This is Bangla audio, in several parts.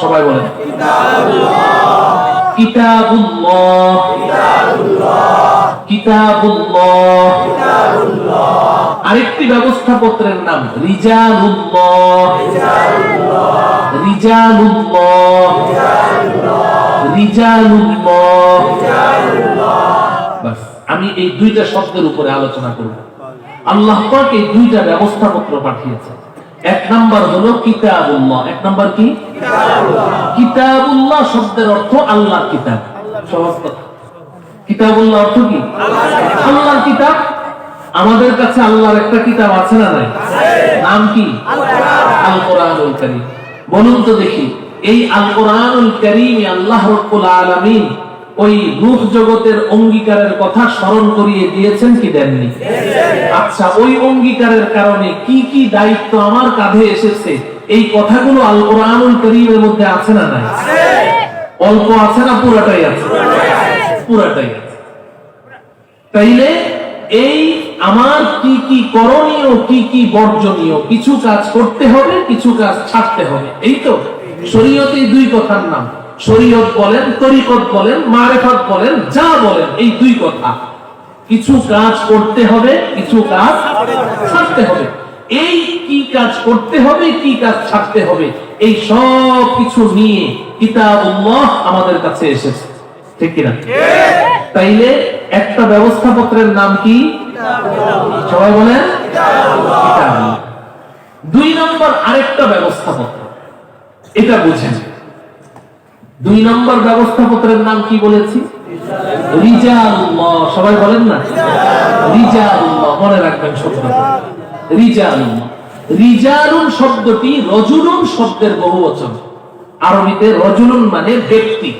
সবাই বলেন। কিতাবুল্লাহ। কিতাবুল্লাহ। আরেকটি ব্যবস্থাপত্রের নাম রিজালুল্লাহ। রিজালুল্লাহ। রিজালুল্লাহ। আমি এই দুইটা শব্দের উপরে আলোচনা করব। আল্লাহ পাক এই দুইটা ব্যবস্থাপত্র পাঠিয়েছে এক নাম্বার হলো কিতাবুল্লাহ। এক নাম্বার কি? কিতাবুল্লাহ। শব্দের অর্থ আল্লাহর কিতাব। সহজ কথা। কিতাবুল্লাহ অর্থ কি? আল্লাহর কিতাব। আমাদের কাছে আল্লাহর একটা কিতাব আছে না নাই? নাম কি? আল কোরআনুল কারীম। বলুন তো দেখি। এই আল কোরআনুল কারীমে আল্লাহ রাব্বুল আলামিন ওই রূপ জগতের অঙ্গীকারের কথা স্মরণ করিয়ে দিয়েছেন কি দেননি? আচ্ছা ওই অঙ্গীকারের কারণে কি কি দায়িত্ব আমার কাঁধে এসেছে? এই কথাগুলো আল কোরআনুল কারীমের মধ্যে আছে না নাই? অল্প আছে না পুরাটাই আছে? পুরাটাই আছে। তাইলে এই আমার কি কি করণীয়, কি কি বর্জনীয়, কিছু কাজ করতে হবে, কিছু কাজ ছাড়তে হবে, এই তো? শরীয়তে দুই কথার নাম। শরীয়ত বলেন, তরিকত বলেন, মারেফত বলেন, যা বলেন, এই দুই কথা। কিছু কাজ করতে হবে, কিছু কাজ ছাড়তে হবে। এই কি কাজ করতে হবে, কি কাজ ছাড়তে হবে, এই সব কিছু নিয়ে কিতাবুল্লাহ আমাদের কাছে এসেছে। ঠিক কিনা? তাইলে একটা ব্যবস্থাপত্রের নাম কি? সবাই বলেন। দুই নম্বর আরেকটা ব্যবস্থাপত্র। এটা বুঝেন। দুই নম্বর ব্যবস্থাপত্রের নাম কি বলেছি? রিজালুল্লাহ সবাই বলেন না? রিজালুল্লাহ মনে রাখবেন শব্দটা রিজালুল্লাহ রিজালুন শব্দটি রজুলুন শব্দের বহুবচন। আরবিতে রজুলুন মানে ব্যক্তি।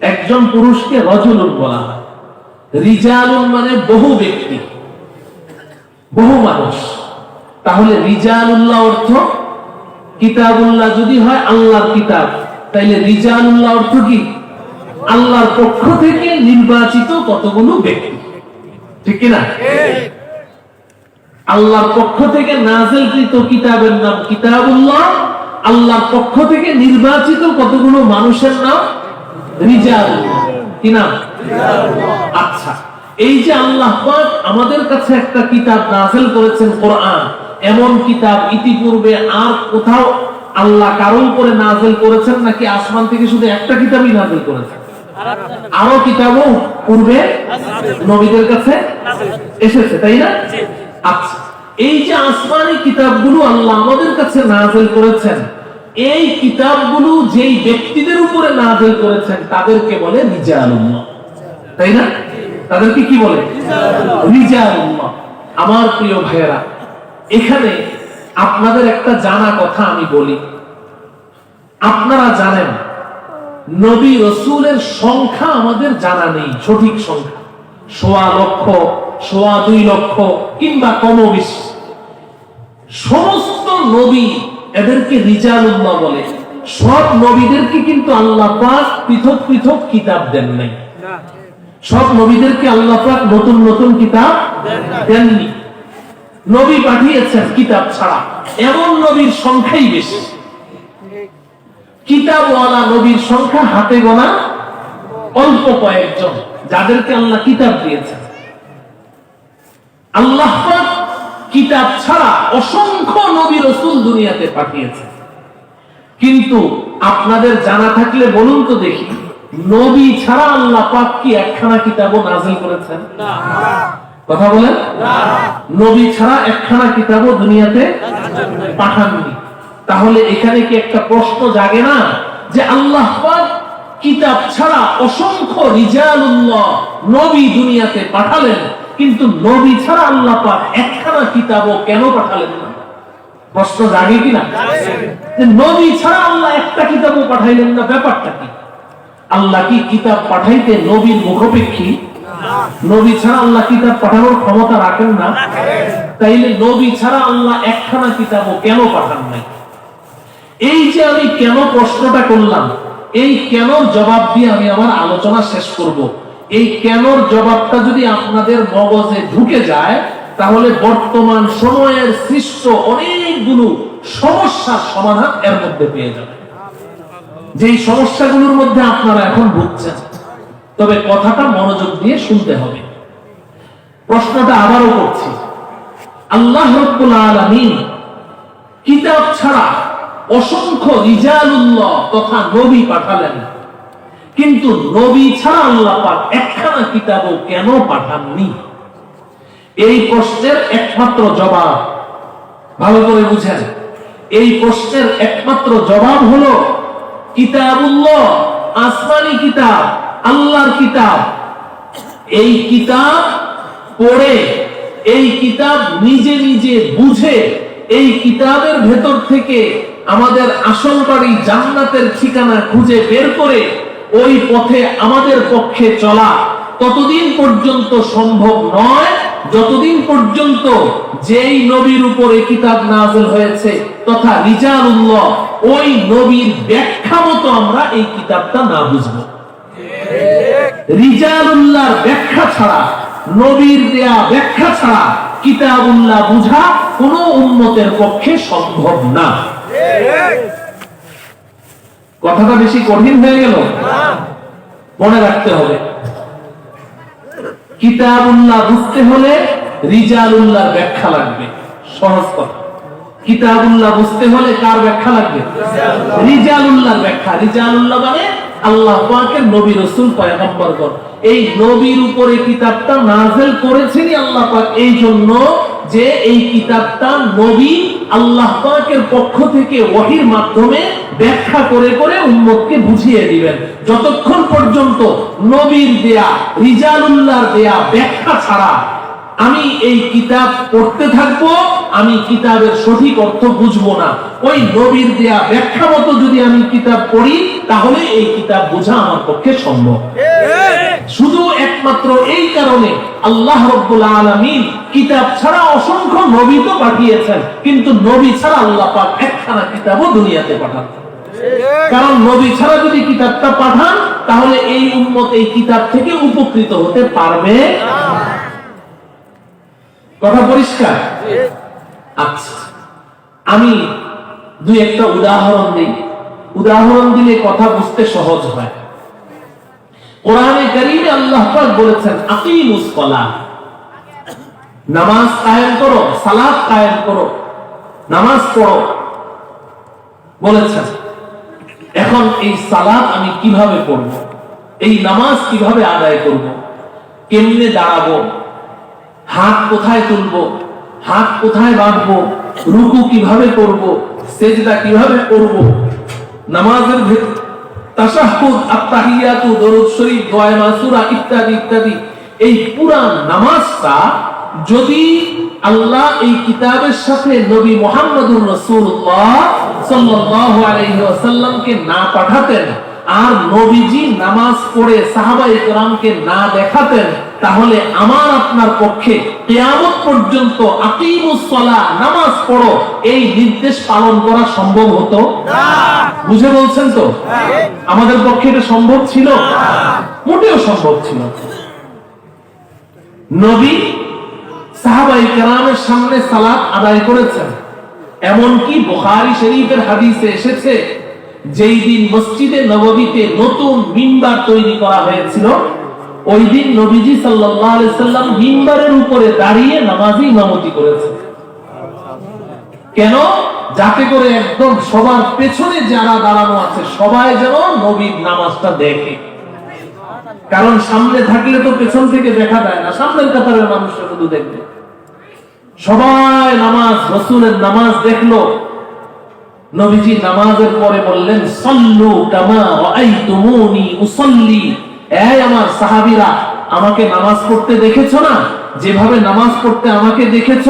একজন পুরুষকে রজুলুন বলা হয়। রিজালুন মানে বহু ব্যক্তি, বহু মানুষ। তাহলে রিজালুল্লাহ অর্থ, কিতাবুল্লাহ যদি হয় আল্লাহর কিতাব। তাইলে রিজালুল্লাহ অর্থ কি? আল্লাহর পক্ষ থেকে নির্বাচিত কতগুলো ব্যক্তি। ঠিক কিনা? আল্লাহর পক্ষ থেকে নাজেলকৃত কিতাবের নাম কিতাবুল্লাহ। আল্লাহর পক্ষ থেকে নির্বাচিত কতগুলো মানুষের নাম? রিজালুল্লাহ কি নাম? আচ্ছা এই যে আল্লাহ আমাদের কাছে একটা কিতাব নাযিল করেছেন কোরআন, এমন কিতাব ইতিপূর্বে আর কোথাও আল্লাহ কারও উপরে নাযিল করেছেন নাকি আসমান থেকে শুধু একটা কিতাবই নাযিল করেছেন? আরও কিতাবও পূর্বে নবীদের কাছে এসেছে, তাই না? আচ্ছা এই যে আসমানি কিতাবগুলো আল্লাহ আমাদের কাছে নাযিল করেছেন, এই কিতাবগুলো যেই ব্যক্তিদের উপরে নাযিল করেছেন, তাদেরকে বলে রিজালুল্লাহ। তাই না? তাদেরকে কি বলে? রিজালুল্লাহ। আমার প্রিয় ভাইয়েরা, এখানে আপনাদের একটা জানা কথা আমি বলি। আপনারা জানেন নবী রসুলের সংখ্যা আমাদের জানা নেই সঠিক সংখ্যা। সোয়া লক্ষ সোয়া দুই লক্ষ কিংবা কম বেশি। সমস্ত নবী এদেরকে রিজালুল্লাহ বলে। সব নবীদেরকে কিন্তু আল্লাহ পাক পৃথক পৃথক কিতাব দেন নাই। সব নবীদেরকে আল্লাহ পাক নতুন নতুন কিতাব দেননি। নবী পাঠিয়েছেন কিতাব ছাড়া। এমন নবীর সংখ্যাই বেশি। কিতাবওয়ালা নবীর সংখ্যা হাতে গোনা অল্প কয়েকজন, যাদেরকে আল্লাহ কিতাব দিয়েছেন। আল্লাহ কিতাব ছাড়া অসংখ্য নবী রসুল দুনিয়াতে পাঠিয়েছেন। কিন্তু আপনাদের জানা থাকলে বলুন তো দেখি, নবী ছাড়া আল্লাহ পাক কি একখানা কিতাবও নাজিল করেছেন? কথা বলেন? নবী ছাড়া একখানা কিতাবও দুনিয়াতে পাঠাননি। তাহলে এখানে কি একটা প্রশ্ন জাগে না? যে আল্লাহ কিতাব ছাড়া অসংখ্য রিজালুল্লাহ নবী দুনিয়াতে পাঠালেন কিন্তু নবী ছাড়া আল্লাহ পাক একখানা কিতাবও কেন পাঠালেন না? প্রশ্ন জাগে কিনা? যে নবী ছাড়া আল্লাহ একটা কিতাবও পাঠাইলেন না ব্যাপারটা কি? আল্লাহ কি কিতাব পাঠাইতে নবীর মুখপেক্ষী? নবী ছাড়া আল্লাহ কিতাব পাঠানোর ক্ষমতা রাখেন না। তাইলে নবী ছাড়া আল্লাহ একখানা কিতাবও কেন পাঠান নাই? এই যে আমি কেন প্রশ্নটা করলাম, এই জবাব দিয়ে আমি আমার আলোচনা শেষ করব। এই জবাবটা যদি আপনাদের মগজে ঢুকে যায়, তাহলে বর্তমান সময়ের সৃষ্ট অনেকগুলো সমস্যার সমাধান এর মধ্যে পেয়ে যাবেন। যেই সমস্যাগুলোর মধ্যে আপনারা এখন ভুগছেন। তবে কথাটা মনোযোগ দিয়ে শুনতে হবে। প্রশ্নটা আবারও করছি। আল্লাহ রব্বুল আলামিন কিতাব ছাড়া অসংখ্য রিজালুল্লাহ তথা নবী পাঠালেন। কিন্তু নবী ছাড়া আল্লাহ পাক একখানা কিতাবও কেন পাঠাননি? এই প্রশ্নের একমাত্র জবাব, ভালো করে বুঝেন, এই প্রশ্নের একমাত্র জবাব হলো কিতাবুল্লাহ, আসমানি কিতাব। আল্লাহর কিতাব। এই কিতাব পড়ে, এই কিতাব নিজে নিজে বুঝে, এই কিতাবের ভেতর থেকে আমাদের আসল বাড়ি জান্নাতের ঠিকানা খুঁজে বের করে ওই পথে আমাদের পক্ষে চলা ততদিন পর্যন্ত সম্ভব নয়, যতদিন পর্যন্ত যেই নবীর উপরে কিতাব নাজেল হয়েছে তথা রিজালুল্লাহ ওই নবীর ব্যাখ্যা মতো আমরা এই কিতাবটা না বুঝব। রিজালুল্লাহর ব্যাখ্যা ছাড়া, নবীর দেয়া ব্যাখ্যা ছাড়া কিতাবুল্লাহ বুঝা কোন উন্মতের পক্ষে সম্ভব না। কথাটা বেশি কঠিন হয়ে গেল? মনে রাখতে হবে। কিতাবুল্লাহ বুঝতে হলে রিজালুল্লাহর ব্যাখ্যা লাগবে। সহজ কথা। কিতাবুল্লাহ বুঝতে হলে কার ব্যাখ্যা লাগবে? রিজালুল্লাহর ব্যাখ্যা। রিজালুল্লাহ মানে আল্লাহ পাকের নবী রসুল পয়গম্বরগণ এই নবীর উপরে কিতাবটা নাজেল করেছেনই আল্লাহ পাক। এই জন্য যে এই কিতাবটা নবী আল্লাহ পাকের পক্ষ থেকে ওহির মাধ্যমে ব্যাখ্যা করে করে উম্মতকে বুঝিয়ে দিবেন। যতক্ষণ পর্যন্ত নবীর দেয়া, রিজালুল্লাহর দেয়া ব্যাখ্যা ছাড়া আমি এই কিতাব পড়তে থাকব আমি কিতাবের সঠিক অর্থ বুঝব না। ওই নবীর দেয়া ব্যাখ্যা মতো যদি আমি কিতাব পড়ি, তাহলে এই কিতাব বোঝা আমার পক্ষে সম্ভব। শুধু একমাত্র এই কারণে আল্লাহ রব্বুল আলামিন কিতাব ছাড়া অসংখ্য নবী তো পাঠিয়েছেন, কিন্তু নবী ছাড়া আল্লাহ পাক একখানা কিতাবও দুনিয়াতে পাঠান। কারণ নবী ছাড়া যদি কিতাবটা পাঠান, তাহলে এই উম্মত এই কিতাব থেকে উপকৃত হতে পারবে কথা পরিষ্কার? আচ্ছা। আমি দুই একটা উদাহরণ দিই। উদাহরণ দিলে কথা বুঝতে সহজ হয়। কোরআনে কারীমে আল্লাহ পাক বলেছেন, আকিমুস সালাহ। নামাজ কায়েম করো, সালাত কায়েম করো, নামাজ পড়ো। বলেছেন, এখন এই সালাত আমি কীভাবে পড়ব? এই নামাজ কীভাবে আদায় করব? কেমনে দাঁড়াবো? হাত কোথায় তুলবো? হাত কোথায় বাঁধবো? রুকু কীভাবে করব? সেজদা কীভাবে করব? নামাজের ভেতর তাশাহুদ, আত্তাহিয়াতু, দরুদ শরীফ দোয়া মাসুরা ইত্যাদি ইত্যাদি। এই পুরা নামাজটা যদি আল্লাহ এই কিতাবের সাথে নবী মুহাম্মদুর রাসূলুল্লাহ সাল্লাল্লাহু আলাইহি ওয়াসাল্লামকে না পাঠাতেন, আর নবীজি নামাজ পড়ে সাহাবা ইকরামকে না দেখাতেন তাহলে আমার আপনার পক্ষে কিয়ামত পর্যন্ত আকিমুস সালাহ নামাজ পড়ো এই নির্দেশ পালন করা সম্ভব হতো? বুঝে বলছেন তো? আমাদের পক্ষে এটা সম্ভব ছিল? মোটেও সম্ভব ছিল নবী সাহাবাই কেরামের সামনে সালাত আদায় করেছেন। এমনকি বুখারী শরীফের হাদিসে এসেছে যেই দিন মসজিদে নববীতে নতুন মিম্বার তৈরি করা হয়েছিল ওই দিন নবীজি সাল্লাম উপরে দাঁড়িয়ে নামাজে ইমামতি করেছেন। কেন? যাতে করে একদম সবার পেছনে যারা দাঁড়ানো আছে, সবাই যেন নবীর নামাজটা দেখে। কারণ সামনে থাকলে তো পেছন থেকে দেখা যায় না, সামনের কাতারের মানুষরা শুধু দেখবে। সবাই নামাজ, রসুলের নামাজ দেখল। নবীজি নামাজের পরে বললেন, সল্লু কামা রাআইতুমুনি উসাল্লি। এই আমার সাহাবীরা আমাকে নামাজ পড়তে দেখেছ না? যেভাবে নামাজ পড়তে আমাকে দেখেছ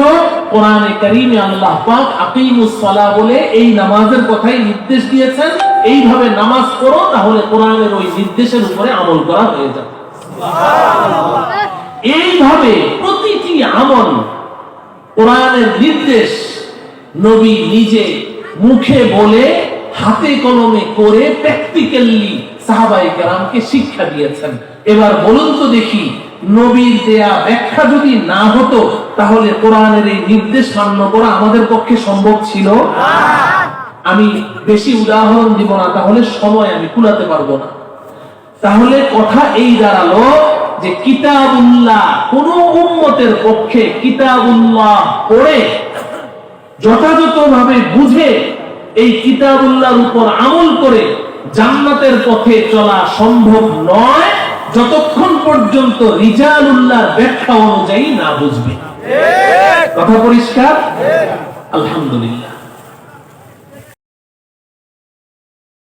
কোরআনে কারীমে আল্লাহ পাক আকিমুস সালাহ বলে এই নামাজের কথাই নির্দেশ দিয়েছেন। এইভাবে নামাজ পড়ো তাহলে কোরআনের ওই নির্দেশের উপরে আমল করা হয়ে যাবে। এইভাবে প্রতিটি আমল কোরআনের নির্দেশ নবী নিজে মুখে বলে হাতে কলমে করে প্র্যাকটিক্যালি সাহাবাই কেরামকে শিক্ষা দিয়েছেন। এবার বলুন তো দেখি, নবীর দেয়া ব্যাখ্যা যদি না হতো, তাহলে কোরআনের এই নির্দেশ মান্য করা আমাদের পক্ষে সম্ভব ছিল? আমি বেশি উদাহরণ দিব না, তাহলে সময় আমি কুলাতে পারব না। তাহলে কথা এই দাঁড়াল যে কিতাবুল্লাহ কোন উম্মতের পক্ষে কিতাবুল্লাহ পড়ে, যথাযথভাবে বুঝে এই কিতাবুল্লাহর উপর আমল করে জান্নাতের পথে চলা সম্ভব নয় যতক্ষণ পর্যন্ত রিজালুল্লাহর ব্যাখ্যা অনুযায়ী না বুঝবে। কথা পরিষ্কার? আলহামদুলিল্লাহ।